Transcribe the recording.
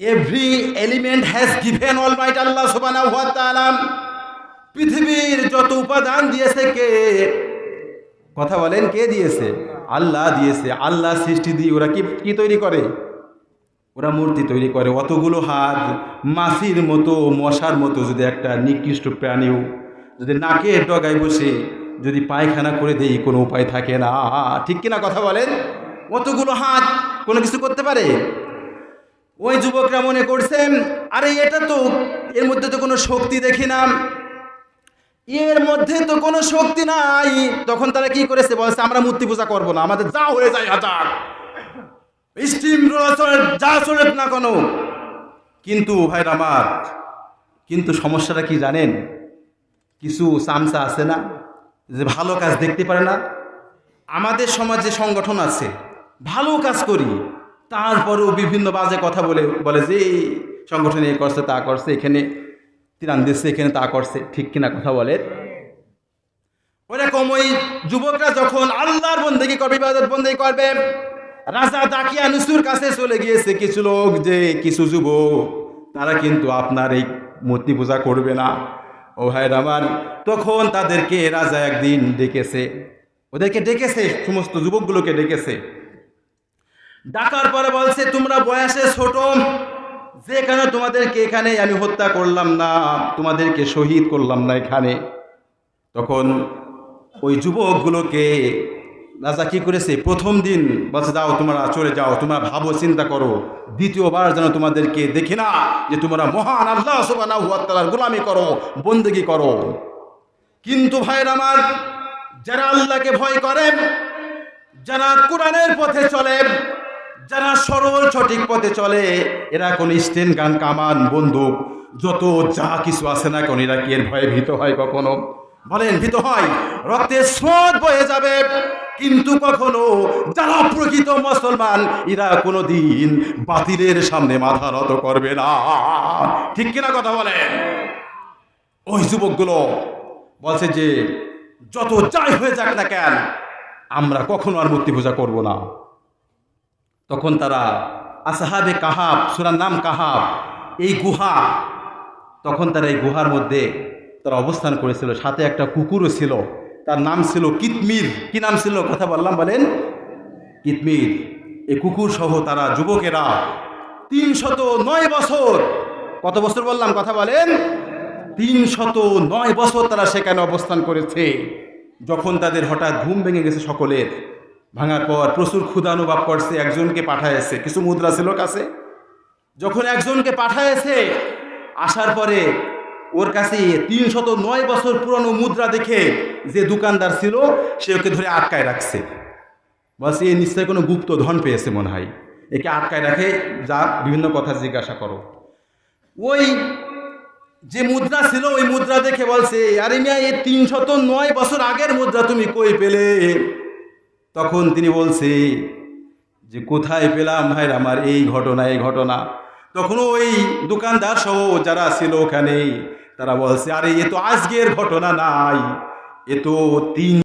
Every element has given all might Allah সুবহানাহু ওয়া তাআলা পৃথিবীর যত উপাদান দিয়েছে কে? কথা বলেন, কে দিয়েছে? আল্লাহ দিয়েছে। আল্লাহ সৃষ্টি দিয়ে ওরা কি কি তৈরি করে? ওরা মূর্তি তৈরি করে। অতগুলো হাত, মাছির মতো, মশার মতো যদি একটা নিকৃষ্ট প্রাণীও যদি নাকে ডগায় বসে যদি পায়খানা করে দেই কোনো উপায় থাকে না। ঠিক কিনা কথা বলেন? অতগুলো হাত কোনো কিছু করতে পারে? ওই যুবকরা মনে করছেন, আরে এটা তো এর মধ্যে তো কোনো শক্তি দেখি না। এর মধ্যে তো কোনো শক্তি নাই। তখন তারা কি করেছে? বলছে, আমরা মূর্তি পূজা করব না, আমাদের যা হয়ে যায় হাজার। স্টিম যা চলে না কোনো? কিন্তু ভাই আমার, কিন্তু সমস্যাটা কি জানেন? কিছু চামচা আছে না, যে ভালো কাজ দেখতে পারে না? আমাদের সমাজে সংগঠন আছে, ভালো কাজ করি। তারপরেও বিভিন্ন বাজে কথা বলে বলে যে, এই সংগঠন এ করছে, তা করছে, এখানে তিরান দিচ্ছে, এখানে তা করছে, ঠিক কিনা কথা বলে? ওরকম ওই যুবকরা যখন আল্লাহর বন্দেগি করবে, ইবাদত বন্দেগি করবে, রাজা দাকিয়া নুসুর কাছে চলে গিয়েছে কিছু লোক, যে কিছু যুবক, তারা কিন্তু আপনার এই মূর্তি পূজা করবে না। ও ভাইয়ের আমার, তখন তাদেরকে রাজা একদিন ডেকেছে। ওদেরকে ডেকেছে, সমস্ত যুবকগুলোকে ডেকেছে। ডাকার পরে বলছে, তোমরা বয়সে ছোট, যে কেন তোমাদেরকে এখানে আমি হত্যা করলাম না, তোমাদেরকে শহীদ করলাম না এখানে। তখন ওই যুবকগুলোকে রাজা কি করেছে? প্রথম দিন বলছে, যাও তোমরা চলে যাও, তোমরা ভাবো, চিন্তা করো। দ্বিতীয়বার যেন তোমাদেরকে দেখি না যে তোমরা মহান আল্লাহ সুবহানাহু ওয়া তাআলার গোলামি করো, বন্দেগি করো। কিন্তু ভাইয়ের আমার, যারা আল্লাহকে ভয় করে, যারা কোরআনের পথে চলে যারা সরল সঠিক পথে চলে, এরা কোন স্টেন গান কামান, বন্দুক, যত যা কিছু আছে না কোন, এরা কি এর ভয়ে ভীত হয় কখনো? বলেন, ভীত হয়। রক্তের স্রোত বয়ে যাবে। কিন্তু কখনো যারা প্রকৃত মুসলমান, এরা কোনো দিন বাতিলের সামনে মাথা নত করবে না। ঠিক কিনা কথা বলেন? ওই যুবকগুলো বলছে যে, যত যাই হয়ে যাক না কেন, আমরা কখনো আর মূর্তি পূজা করব না। তখন তারা, আসাহাবে কাহাব, সুরার নাম কাহাব, এই গুহা। তখন তারা এই গুহার মধ্যে তারা অবস্থান করেছিল। সাথে একটা কুকুরও ছিল, তার নাম ছিল কিতমির। কি নাম ছিল? কথা বললাম, বলেন। কিতমির। এই কুকুর সহ তারা যুবকেরা তিনশত নয় বছর, কত বছর বললাম, কথা বলেন? তিনশত নয় বছর তারা সেখানে অবস্থান করেছে। যখন তাদের হঠাৎ ঘুম ভেঙে গেছে সকলের ভাঙার পর প্রচুর ক্ষুধা অনুভব করছে, একজনকে পাঠায়েছে। কিছু মুদ্রা ছিল কাছে? যখন একজনকে পাঠায়েছে, আসার পরে ওর কাছে তিন শত নয় বছর পুরনো মুদ্রা দেখে যে দোকানদার ছিল, সে ওকে ধরে আটকায় রাখছে। বলছে, এ নিশ্চয়ই কোনো গুপ্ত ধন পেয়েছে মনে হয়। একে আটকায় রাখে যা বিভিন্ন কথা জিজ্ঞাসা করো। ওই যে মুদ্রা ছিল, ওই মুদ্রা দেখে বলছে, আরে মিয়া এই তিন শত নয় বছর আগের মুদ্রা তুমি কই পেলে? তখন তিনি বলছে যে, কোথায় পেলাম ভাই আমার এই ঘটনা এই ঘটনা? তখনও ওই দোকানদার সহ যারা ছিল ওখানে তারা বলছে, আরে, এ তো আজকের ঘটনা নাই, এ তো তিন